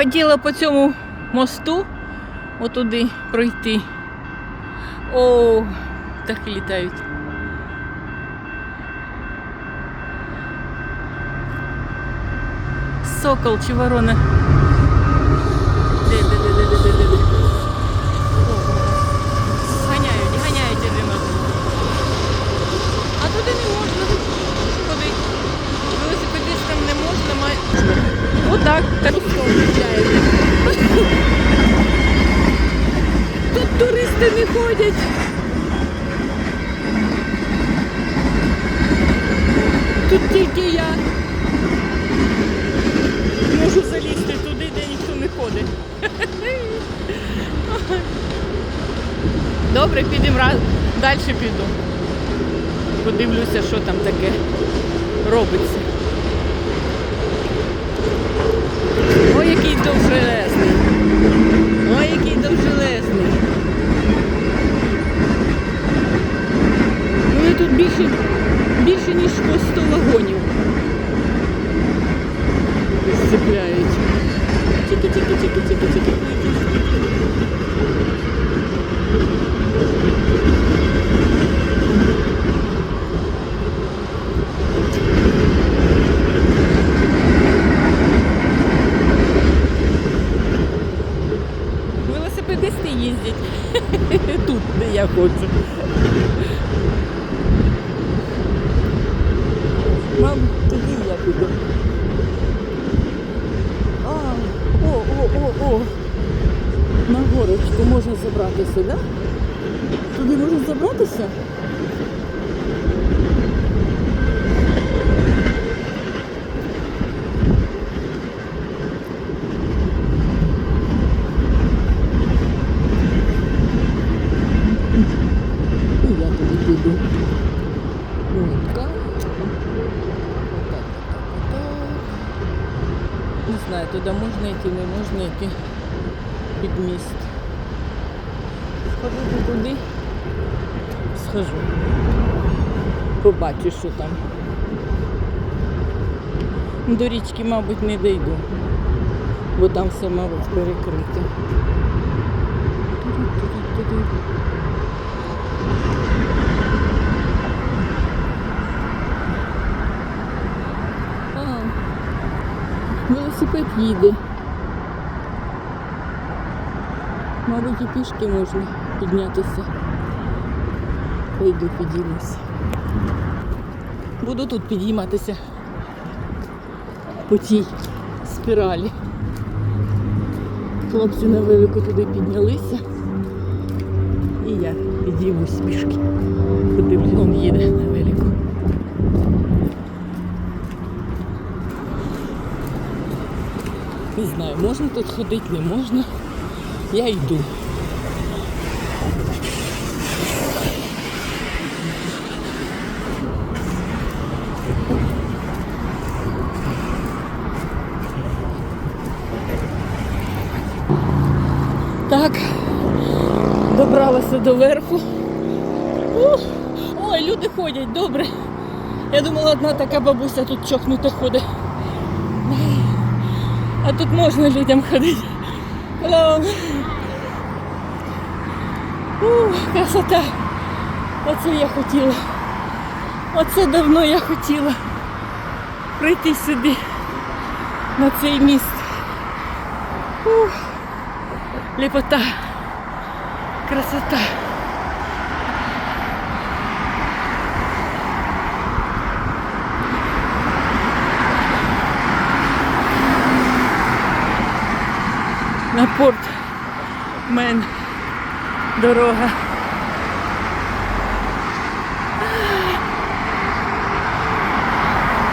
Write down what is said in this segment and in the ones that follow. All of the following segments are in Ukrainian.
Хотіла по цьому мосту отуди пройти. О, так і літають. Сокол чи ворона? Де, де, де? Ганяють, ганяють один одного. А туди не можна ходити. Велосипедистам не можна, має. Отак, так включаєте. Тут туристи не ходять. Тут тільки я можу залізти туди, де ніхто не ходить. Добре, підемо раз. Далі піду. Подивлюся, що там таке робиться. Ой, який довжелезний. Ой, який довжелезний. Ну і тут більше, більше ніж по 100 вагонів. Зцепляють. Тільки-тільки-тільки-тільки-тільки. Велосипедисти їздять тут, де я хочу. Мам, тоді я піду. А, о, о, о, о. На горочку можна забратися? Да? Туди можна забратися? І я туди піду. Ось так. Отак, отак, отак. Не знаю, туди можна йти, не можна йти під міст. Сходити туди, схожу. Побачу, що там. До річки, мабуть, не дійду, бо там все, мабуть, перекрите. Велосипед їде. Мабуть, і пішки можна піднятися. Пойду підіймуся. Буду тут підійматися по цій спіралі. Хлопці на велику туди піднялися. І я підіймусь пішки. Подивлюсь, він їде на велику. Не знаю, можна тут ходити, не можна. Я йду. Так, добралася до верху. Ух, Ой, люди ходять, добре. Я думала, одна така бабуся тут чокнута ходить. А тут можна людям ходити. Hello. Ух, красота. Оце я хотіла. Оце давно я хотіла прийти сюди, на цей міст. Ух, ліпота. Красота. на порт Мен дорога.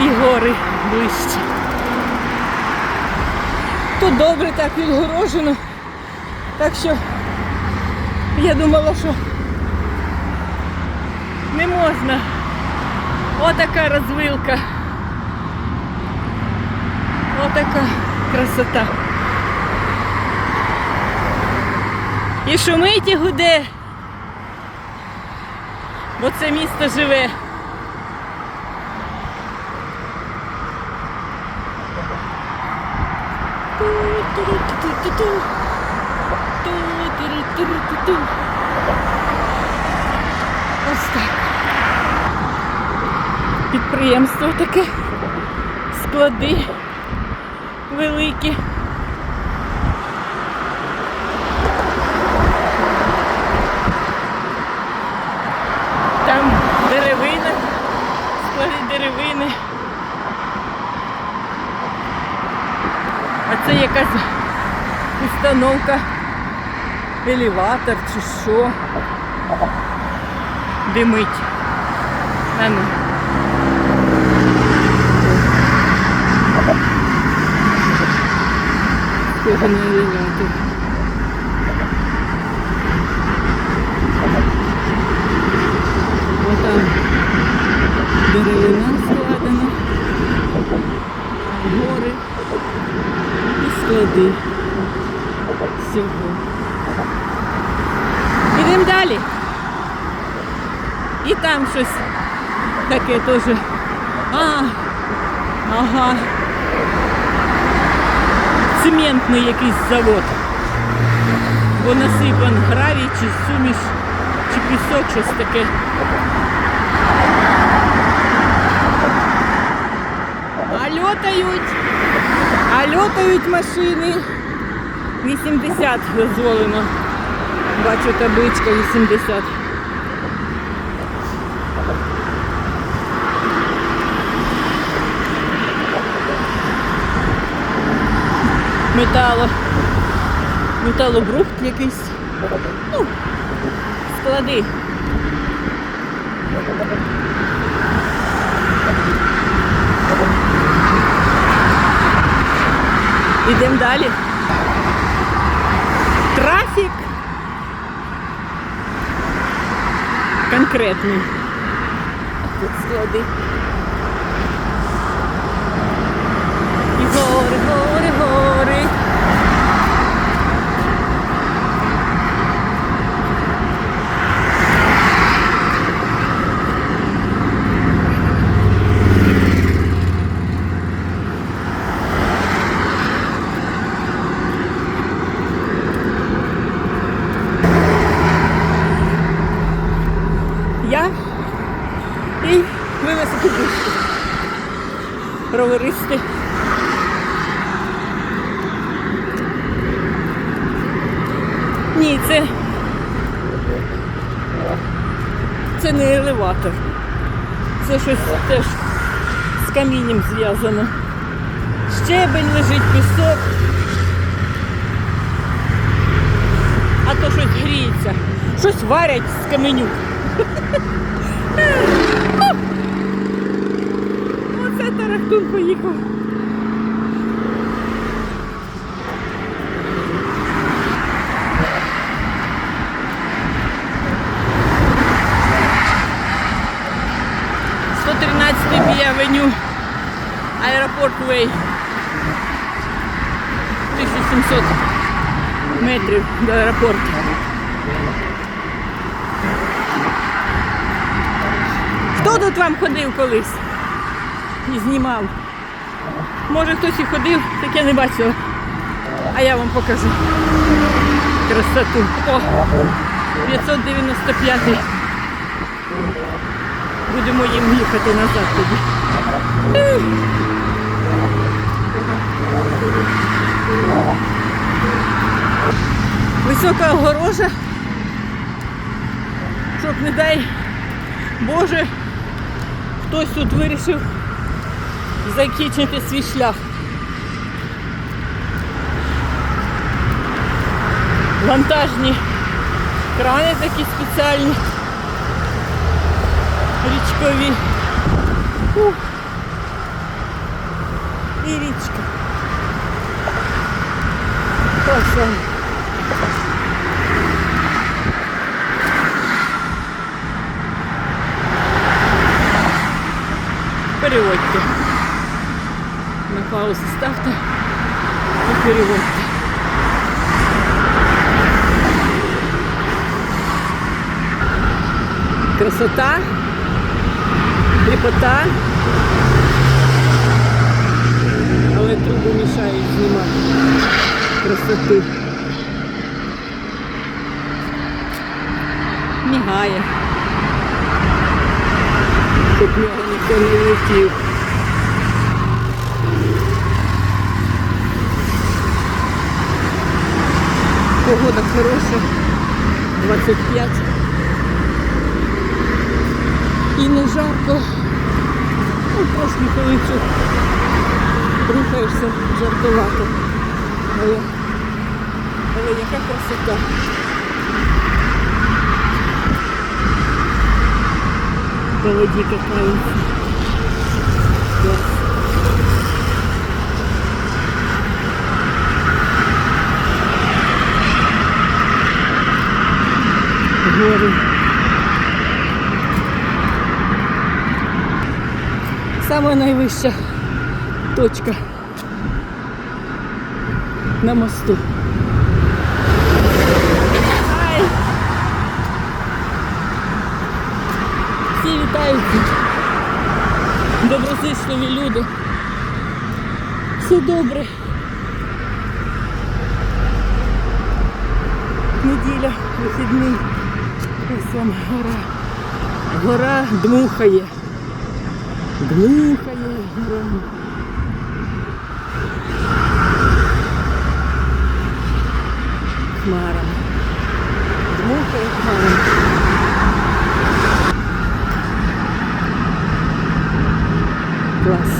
І гори ближче. Тут добре так відгорожено. Так що я думала, що не можна. Отака розвилка. Отака красота. І шумить і гуде. Бо це місто живе. Ось так. Підприємство таке, склади великі. Там деревина, склади деревини. А це якась установка, елеватор чи що. Димить. А ну. На елеватор. Деревина складена, гори і склади всього. Ідемо далі. І там щось таке теж. А, ага. Цементний якийсь завод. Бо насипан гравій чи суміш, чи пісок, щось таке. А льотають, а льотають машини. 80 дозволено. Бачу табличка 80. Метало. Металобрухт якийсь. Ну, склади. Ідемо далі. Конкретний. Тут сходи. І гори, гори, гори. Я і велосипедисти. Роверисти. Ні, це. Це не елеватор. Це щось теж з камінням зв'язано. Щебень лежить, пісок. А то щось гріється. Щось варять з каменюк. Оце поїхав. Авеню. Аеропорт Вей. 1700 метрів до аеропорту. Хто тут вам ходив колись? І знімав. Може хтось і ходив, так я не бачила. А я вам покажу красоту. О, 595. -й. Будемо їм їхати назад тоді. Висока огорожа. Щоб не дай Боже, хтось тут вирішив закінчити свій шлях. Вантажні крани такі спеціальні, річкові. Ух. І річка. Краса. Переводьте. На паузу ставте і переводьте. Красота, ліпота, але труби мішають знімати. красоту. Мігає. Щоб нього ніхто не летів. Погода хороша, 25. І не жарко. Ну, трошки коли рухаєшся жарковато. Але, але яка красота. По воді катаються. Гори. Сама найвища точка на мосту. Ай! Всі вітаються. Доброзичливі люди. Все добре. Неділя, вихідний. Ось вам гора. Гора дмухає. Дмухає гора. Хмарами. Дмухає хмарами. Клас.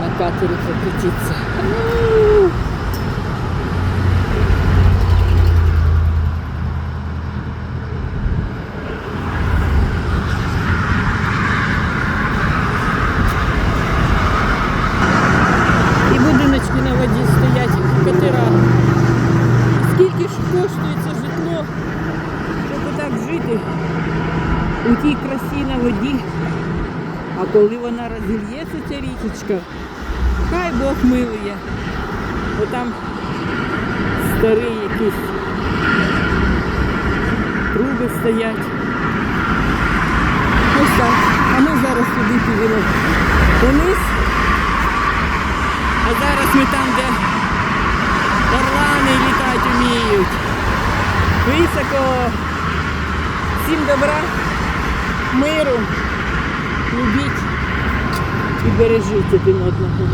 На катері покатиться. Це житло, щоб отак жити у тій красі на воді. А коли вона розільється, ця річечка, хай Бог милує. Бо там старі якісь труби стоять. Ось так. А ми зараз туди підемо вниз. А зараз ми там, де орлани літати вміють. Високо. Всім добра, миру, любіть і бережіть один одного.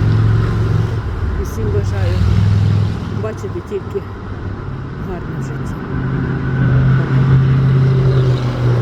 І всім бажаю бачити тільки гарне життя.